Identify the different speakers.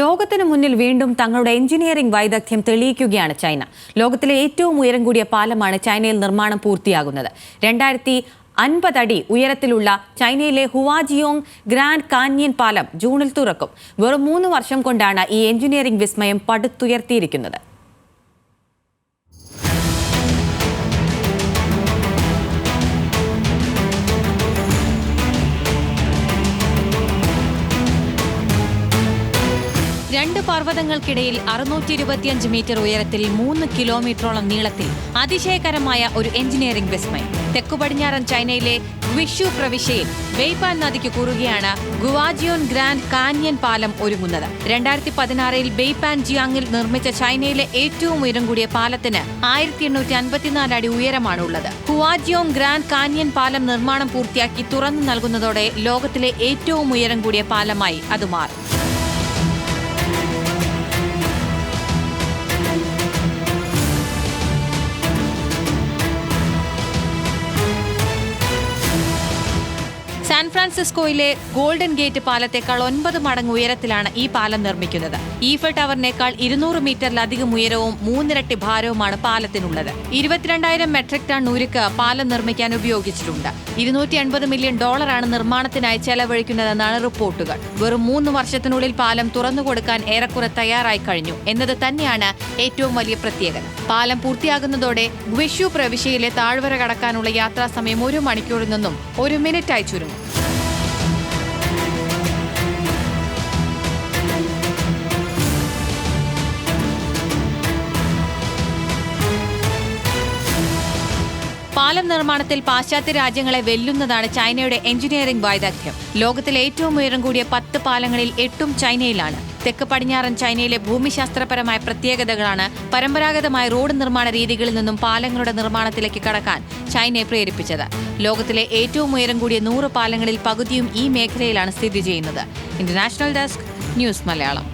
Speaker 1: ലോകത്തിന് മുന്നിൽ വീണ്ടും തങ്ങളുടെ എഞ്ചിനീയറിംഗ് വൈദഗ്ധ്യം തെളിയിക്കുകയാണ് ചൈന. ലോകത്തിലെ ഏറ്റവും ഉയരം കൂടിയ പാലമാണ് ചൈനയിൽ നിർമ്മാണം പൂർത്തിയാകുന്നത്. രണ്ടായിരത്തി അൻപതടി ഉയരത്തിലുള്ള ചൈനയിലെ ഹുവാജിയോങ് ഗ്രാൻഡ് കാന്യൻ പാലം ജൂണിൽ തുറക്കും. വെറും മൂന്ന് വർഷം കൊണ്ടാണ് ഈ എഞ്ചിനീയറിംഗ് വിസ്മയം പടുത്തുയർത്തിയിരിക്കുന്നത്. രണ്ട് പർവതങ്ങൾക്കിടയിൽ അറുന്നൂറ്റി ഇരുപത്തിയഞ്ച് മീറ്റർ ഉയരത്തിൽ മൂന്ന് കിലോമീറ്ററോളം നീളത്തിൽ അതിശയകരമായ ഒരു എഞ്ചിനീയറിംഗ് വിസ്മയം തെക്കു പടിഞ്ഞാറൻ ചൈനയിലെ വിഷു പ്രവിശ്യയിൽ വെയ്പാൻ നദിക്ക് കുറുകെയാണ് ഗുവാജിയോൻ ഗ്രാൻഡ് കാന്യൻ പാലം ഒരുങ്ങുന്നത്. രണ്ടായിരത്തി പതിനാറിൽ ബെയ്പാൻ ജിയാങ്ങിൽ നിർമ്മിച്ച ചൈനയിലെ ഏറ്റവും ഉയരം കൂടിയ പാലത്തിന് ആയിരത്തി എണ്ണൂറ്റി അൻപത്തിനാല് അടി ഉയരമാണുള്ളത്. ഹുവാജിയോം ഗ്രാൻഡ് കാന്യൻ പാലം നിർമ്മാണം പൂർത്തിയാക്കി തുറന്നു നൽകുന്നതോടെ ലോകത്തിലെ ഏറ്റവും ഉയരം കൂടിയ പാലമായി അത് മാറും. സാൻ ഫ്രാൻസിസ്കോയിലെ ഗോൾഡൻ ഗേറ്റ് പാലത്തേക്കാൾ ഒൻപത് മടങ്ങ് ഉയരത്തിലാണ് ഈ പാലം നിർമ്മിക്കുന്നത്. ഈഫൽ ടവറിനേക്കാൾ ഇരുന്നൂറ് മീറ്ററിലധികം ഉയരവും മൂന്നിരട്ടി ഭാരവുമാണ് പാലത്തിനുള്ളത്. ഇരുപത്തിരണ്ടായിരം മെട്രിക് ടൺ ഉരുക്ക് പാലം നിർമ്മിക്കാൻ ഉപയോഗിച്ചിട്ടുണ്ട്. ഇരുന്നൂറ്റി അൻപത് മില്യൺ ഡോളറാണ് നിർമ്മാണത്തിനായി ചെലവഴിക്കുന്നതെന്നാണ് റിപ്പോർട്ടുകൾ. വെറും മൂന്ന് വർഷത്തിനുള്ളിൽ പാലം തുറന്നുകൊടുക്കാൻ ഏറെക്കുറെ തയ്യാറായി കഴിഞ്ഞു എന്നത് തന്നെയാണ് ഏറ്റവും വലിയ പ്രത്യേകത. പാലം പൂർത്തിയാകുന്നതോടെ ഗ്വിഷു പ്രവിശ്യയിലെ താഴ്വര കടക്കാനുള്ള യാത്രാ സമയം ഒരു മണിക്കൂറിൽ നിന്നും ഒരു മിനിറ്റായി ചുരുങ്ങും. പാലം നിർമ്മാണത്തിൽ പാശ്ചാത്യ രാജ്യങ്ങളെ വെല്ലുന്നതാണ് ചൈനയുടെ എഞ്ചിനീയറിംഗ് വൈദഗ്ധ്യം. ലോകത്തിലെ ഏറ്റവും ഉയരം കൂടിയ പത്ത് പാലങ്ങളിൽ എട്ടും ചൈനയിലാണ്. തെക്ക് പടിഞ്ഞാറൻ ചൈനയിലെ ഭൂമിശാസ്ത്രപരമായ പ്രത്യേകതകളാണ് പരമ്പരാഗതമായ റോഡ് നിർമ്മാണ രീതികളിൽ നിന്നും പാലങ്ങളുടെ നിർമ്മാണത്തിലേക്ക് കടക്കാൻ ചൈനയെ പ്രേരിപ്പിച്ചത്. ലോകത്തിലെ ഏറ്റവും ഉയരം കൂടിയ നൂറ് പാലങ്ങളിൽ പകുതിയും ഈ മേഖലയിലാണ് സ്ഥിതി ചെയ്യുന്നത്. International desk news Malayalam.